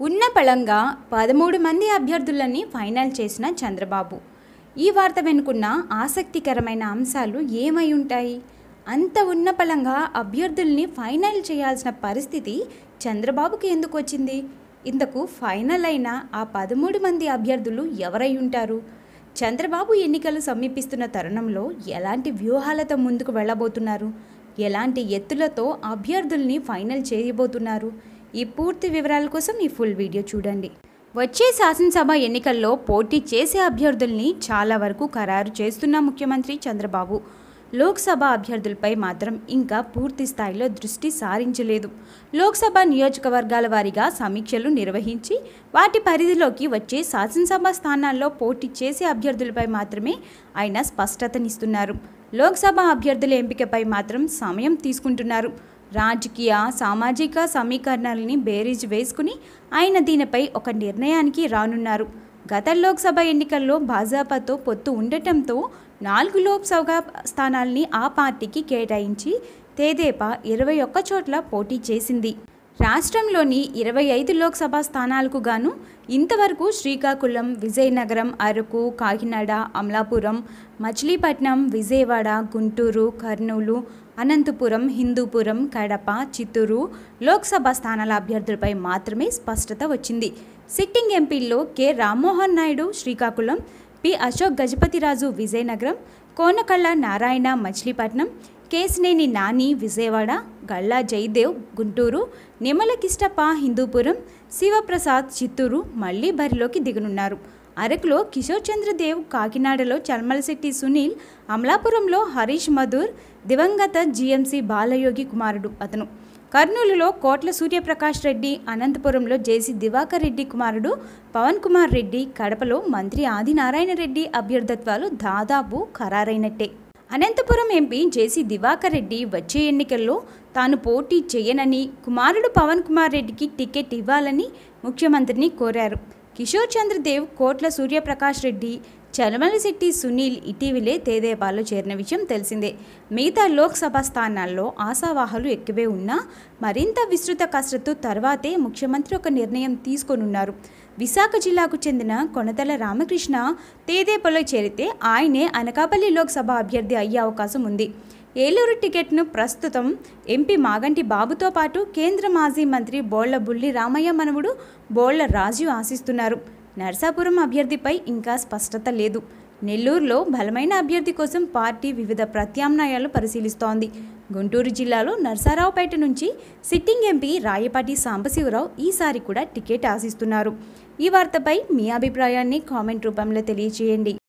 ఉన్న పళంగా పదమూడు మంది అభ్యర్థులని ఫైనల్ చేసిన చంద్రబాబు. ఈ వార్త వెనుకున్న ఆసక్తికరమైన అంశాలు ఏమై ఉంటాయి? అంత ఉన్న పళంగా అభ్యర్థుల్ని ఫైనల్ చేయాల్సిన పరిస్థితి చంద్రబాబుకి ఎందుకు వచ్చింది? ఇంతకు ఫైనల్ అయిన ఆ పదమూడు మంది అభ్యర్థులు ఎవరై ఉంటారు? చంద్రబాబు ఎన్నికలు సమీపిస్తున్న తరుణంలో ఎలాంటి వ్యూహాలతో ముందుకు వెళ్ళబోతున్నారు? ఎలాంటి ఎత్తులతో అభ్యర్థుల్ని ఫైనల్ చేయబోతున్నారు? ఈ పూర్తి వివరాల కోసం ఈ ఫుల్ వీడియో చూడండి. వచ్చే శాసనసభ ఎన్నికల్లో పోటీ చేసే అభ్యర్థుల్ని చాలా వరకు ఖరారు చేస్తున్న ముఖ్యమంత్రి చంద్రబాబు. లోక్సభ అభ్యర్థులపై మాత్రం ఇంకా పూర్తి స్థాయిలో దృష్టి సారించలేదు. లోక్సభ నియోజకవర్గాల వారీగా సమీక్షలు నిర్వహించి వాటి పరిధిలోకి వచ్చే శాసనసభ స్థానాల్లో పోటీ చేసే అభ్యర్థులపై మాత్రమే ఆయన స్పష్టతనిస్తున్నారు. లోక్సభ అభ్యర్థుల ఎంపికపై మాత్రం సమయం తీసుకుంటున్నారు. రాజకీయ సామాజిక సమీకరణాలని బేరీజ్ వేసుకుని ఆయన దీనిపై ఒక నిర్ణయానికి రానున్నారు. గత లోక్సభ ఎన్నికల్లో భాజపాతో పొత్తు ఉండటంతో నాలుగు లోక్సభ స్థానాల్ని ఆ పార్టీకి కేటాయించి తేదేపా ఇరవై ఒక్క చోట్ల పోటీ చేసింది. రాష్ట్రంలోని ఇరవై ఐదు లోక్సభ స్థానాలకు గాను ఇంతవరకు శ్రీకాకుళం విజయనగరం అరకు కాకినాడ అమలాపురం మచిలీపట్నం విజయవాడ గుంటూరు కర్నూలు అనంతపురం హిందూపురం కడప చిత్తూరు లోక్సభ స్థానాల అభ్యర్థులపై మాత్రమే స్పష్టత వచ్చింది. సిట్టింగ్ ఎంపీల్లో కె. రామ్మోహన్ నాయుడు శ్రీకాకుళం పి. అశోక్ గజపతిరాజు విజయనగరం కోనకళ్ళ నారాయణ మచిలీపట్నం కేసినేని నాని విజయవాడ గల్లా జయదేవ్ గుంటూరు నిమల కిష్టప్ప హిందూపురం శివప్రసాద్ చిత్తూరు మళ్ళీ బరిలోకి దిగనున్నారు. అరకులో కిషోర్ చంద్రదేవ్ కాకినాడలో చల్మలశెట్టి సునీల్ అమలాపురంలో హరీష్ మధుర్ దివంగత జీఎంసీ బాలయోగి కుమారుడు అతను. కర్నూలులో కోట్ల సూర్యప్రకాష్ రెడ్డి అనంతపురంలో జేసీ దివాకర్ రెడ్డి కుమారుడు పవన్ కుమార్ రెడ్డి కడపలో మంత్రి ఆదినారాయణ రెడ్డి అభ్యర్థత్వాలు దాదాపు ఖరారైనట్టే. అనంతపురం ఎంపీ జేసీ దివాకర్ రెడ్డి వచ్చే ఎన్నికల్లో తాను పోటీ చేయనని కుమారుడు పవన్ కుమార్ రెడ్డికి టికెట్ ఇవ్వాలని ముఖ్యమంత్రిని కోరారు. కిషోర్ చంద్రదేవ్ కోట్ల సూర్యప్రకాష్ రెడ్డి చలమలశెట్టి సునీల్ ఇటీవలే తేదేపాలో చేరిన విషయం తెలిసిందే. మిగతా లోక్సభ స్థానాల్లో ఆశావాహాలు ఎక్కువే ఉన్నా మరింత విస్తృత కసరత్తు తర్వాతే ముఖ్యమంత్రి ఒక నిర్ణయం తీసుకోనున్నారు. విశాఖ జిల్లాకు చెందిన కొనతల రామకృష్ణ తేదేపలో చేరితే ఆయనే అనకాపల్లి లోక్సభ అభ్యర్థి అయ్యే అవకాశం ఉంది. ఏలూరు టికెట్ను ప్రస్తుతం ఎంపీ మాగంటి బాబుతో పాటు కేంద్ర మాజీ మంత్రి బోళ్ళ బుల్లి రామయ్య మనవుడు బోళ్ళ రాజు ఆశిస్తున్నారు. నర్సాపురం అభ్యర్థిపై ఇంకా స్పష్టత లేదు. నెల్లూరులో బలమైన అభ్యర్థి కోసం పార్టీ వివిధ ప్రత్యామ్నాయాలు పరిశీలిస్తోంది. గుంటూరు జిల్లాలో నర్సారావుపేట నుంచి సిట్టింగ్ ఎంపీ రాయపాటి సాంబశివరావు ఈసారి కూడా టికెట్ ఆశిస్తున్నారు. ఈ వార్తపై మీ అభిప్రాయాన్ని కామెంట్ రూపంలో తెలియజేయండి